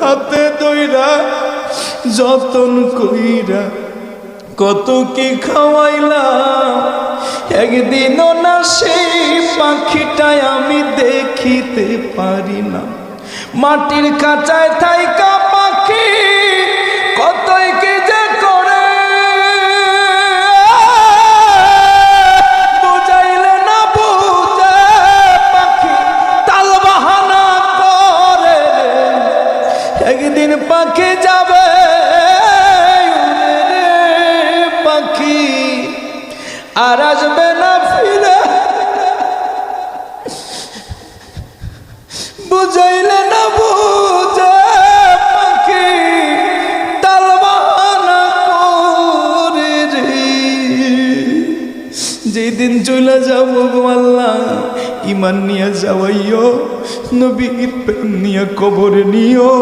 হাতে দইরা, যতন কইরা, কত কি খাওয়াইলাম? একদিনও না সেই পাখিটাই আমি দেখিতে পারি না মাটির কাঁচায় থাইকা একদিন পাখি যাবে পাখি। আর আসবে না ফিরে। বুঝাইলে না বুঝে পাখি তাল বাহানা করে রে। যেদিন চলে যাব গো আল্লাহ ইমান নিয়ে যাওয়াইও, নবীর প্রেম নিয়ে কবর নিও